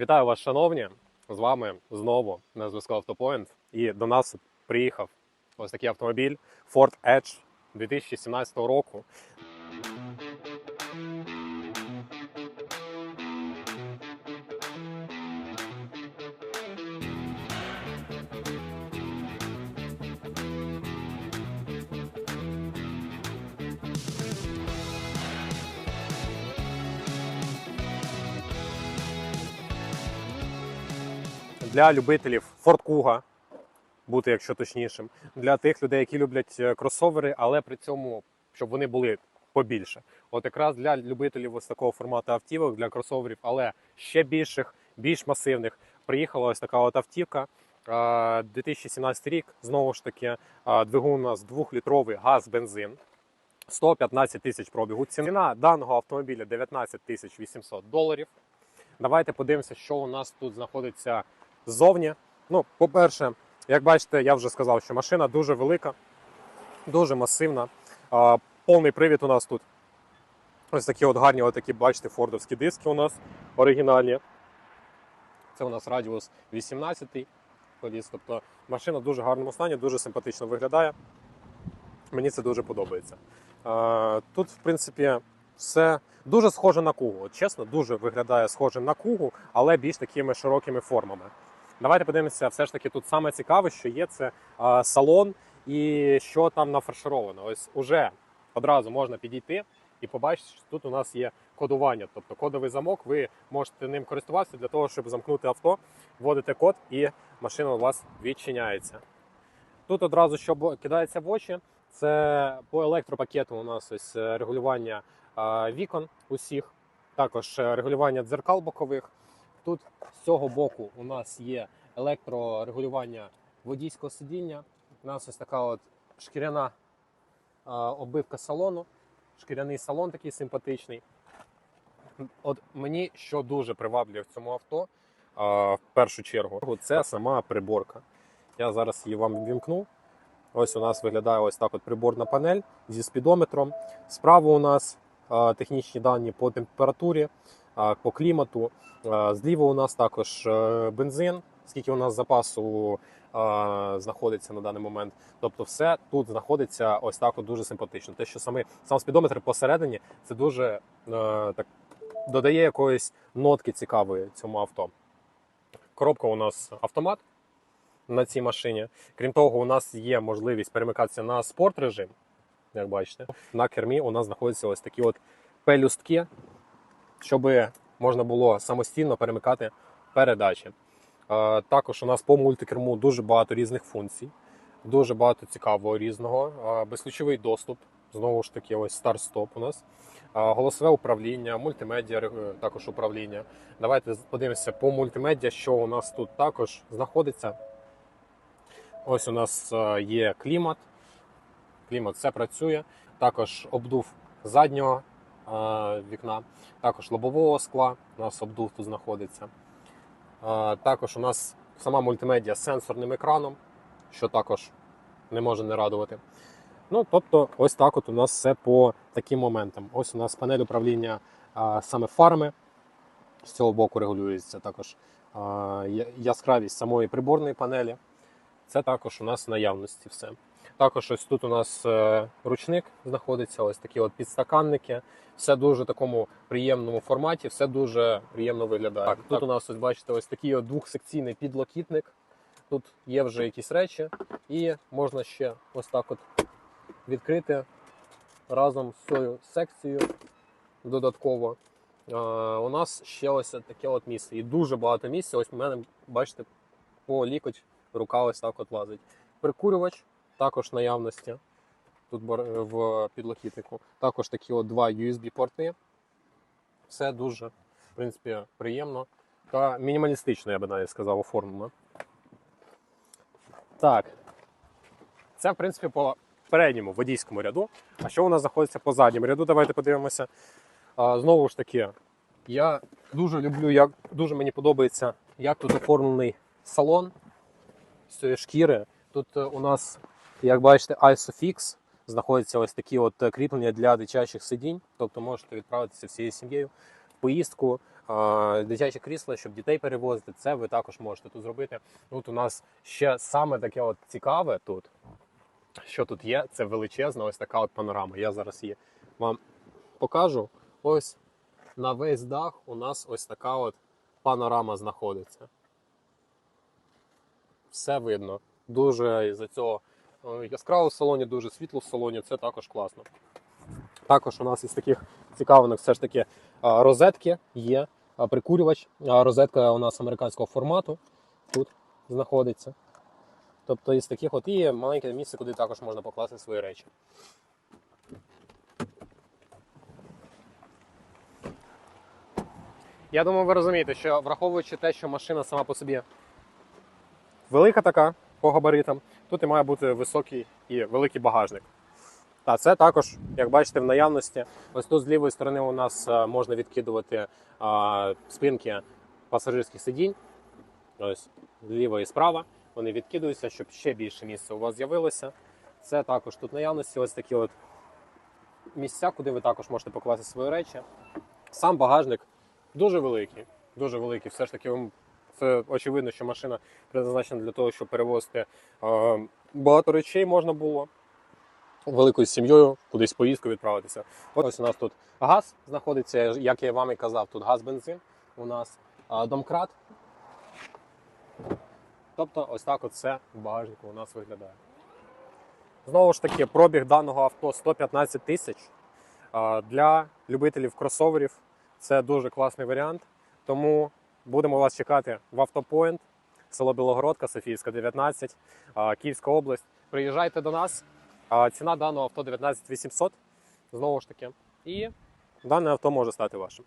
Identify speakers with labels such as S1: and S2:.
S1: Вітаю вас, шановні! З вами знову на зв'язку Автопоінт. І до нас приїхав ось такий автомобіль Ford Edge 2017 року. Для любителів Ford Kuga, бути, якщо точнішим, для тих людей, які люблять е, кросовери, але при цьому, щоб вони були побільше. От якраз для любителів ось такого формату автівок, для кросоверів, але ще більших, більш масивних, приїхала ось така от автівка. Е, 2017 рік, знову ж таки, е, двигун у нас 2-літровий газ-бензин. 115 тисяч пробігу. Ціна даного автомобіля 19 тисяч 800 доларів. Давайте подивимося, що у нас тут знаходиться ззовні. Ну, по-перше, як бачите, я вже сказав, що машина дуже велика, дуже масивна. А, повний привід у нас тут. Ось такі от гарні, от такі, бачите, фордовські диски у нас оригінальні. Це у нас радіус 18 коліс. Тобто машина в дуже гарному стані, дуже симпатично виглядає. Мені це дуже подобається. А, тут, в принципі, все дуже схоже на кугу. От, чесно, дуже виглядає схоже на кугу, але більш такими широкими формами. Давайте подивимося, все ж таки тут саме цікаве, що є це а, салон і що там нафаршировано. Ось уже одразу можна підійти і побачити, що тут у нас є кодування, тобто кодовий замок. Ви можете ним користуватися для того, щоб замкнути авто, вводите код, і машина у вас відчиняється. Тут одразу, що кидається в очі, це по електропакету у нас ось е, регулювання вікон усіх, також е, регулювання дзеркал бокових. Тут з цього боку у нас є електрорегулювання водійського сидіння. У нас ось така от шкіряна оббивка салону, шкіряний салон такий симпатичний. От мені що дуже приваблює в цьому авто, в першу чергу, це сама приборка. Я зараз її вам вімкну. Ось у нас виглядає ось так от приборна панель зі спідометром. Справа у нас технічні дані по температурі, по клімату. Зліва у нас також е, бензин, скільки у нас запасу знаходиться на даний момент. Тобто, все тут знаходиться ось так от дуже симпатично. Те, що саме сам спідометр посередині, це дуже е, так додає якоїсь нотки цікавої цьому авто. Коробка у нас автомат на цій машині. Крім того, у нас є можливість перемикатися на спорт режим. Як бачите, на кермі у нас знаходяться ось такі от пелюстки, щоб можна було самостійно перемикати передачі. Е, Також у нас по мультикерму дуже багато різних функцій, дуже багато цікавого різного. Е, Безключовий доступ, знову ж таки, ось старт-стоп у нас. Е, Голосове управління, мультимедіа також управління. Давайте подивимося по мультимедіа, що у нас тут також знаходиться. Ось у нас є клімат. Клімат все працює. Також обдув заднього вікна, також лобового скла. У нас обдув тут знаходиться. Е, Також у нас сама мультимедіа з сенсорним екраном, що також не може не радувати. Ну, тобто, ось так от у нас все по таким моментам. Ось у нас панель управління е, саме фарами. З цього боку регулюється також е, яскравість самої приборної панелі. Це також у нас в наявності все. Також ось тут у нас е, ручник знаходиться, ось такі от підстаканники. Все дуже в такому приємному форматі, все дуже приємно виглядає. Так, тут у нас ось бачите, ось такий от двохсекційний підлокітник. Тут є вже якісь речі, і можна ще ось так от відкрити разом з цією секцією додатково. У нас ще ось таке от місце. І дуже багато місця. Ось у мене, бачите, по лікоть рука ось так от лазить. Прикурювач також наявності тут в підлокітнику. Також такі от два USB-порти. Все дуже, в принципі, приємно та мінімалістично, я би навіть сказав, оформлено. Так. Це, в принципі, по передньому водійському ряду. А що у нас знаходиться по задньому ряду? Давайте подивимося. А, знову ж таки, я дуже люблю, як дуже мені подобається, як тут оформлений салон з цієї шкіри. Тут е, у нас, як бачите, ISOFIX. Знаходяться ось такі от е, кріплення для дитячих сидінь, тобто можете відправитися всією сім'єю в поїздку. а, дитячі крісла, щоб дітей перевозити. Це ви також можете тут зробити. Тут у нас ще саме таке от цікаве тут. Що тут є? Це величезна ось така от панорама. Я зараз її вам покажу. Ось на весь дах у нас ось така от панорама знаходиться. Все видно. Дуже за цього яскраво в салоні, дуже світло в салоні. Це також класно. Також у нас із таких цікавинок все ж таки розетки є, прикурювач. А, Розетка у нас американського формату тут знаходиться. Тобто із таких от і маленьке місце, куди також можна покласти свої речі. Я думаю, ви розумієте, що враховуючи те, що машина сама по собі велика така по габаритам, тут і має бути високий і великий багажник. Та це також, як бачите, в наявності. Ось тут з лівої сторони у нас е, можна відкидувати а, спинки пасажирських сидінь. Ось зліва і справа. Вони відкидуються, щоб ще більше місця у вас з'явилося. Це також тут наявності ось такі от місця, куди ви також можете покласти свої речі. Сам багажник дуже великий. Дуже великий. Все ж таки, це очевидно, що машина призначена для того, щоб перевозити е, багато речей можна було великою сім'єю кудись поїздку відправитися. Ось у нас тут газ знаходиться, як я вам і казав, тут газ-бензин. У нас домкрат. Тобто, ось так в багажнику у нас виглядає. Знову ж таки, пробіг даного авто 115 тисяч. Для любителів кросоверів це дуже класний варіант. Тому будемо вас чекати в Автопоінт, село Білогородка, Софійська, 19, Київська область. Приїжджайте до нас. Ціна даного авто 19 800, знову ж таки. І дане авто може стати вашим.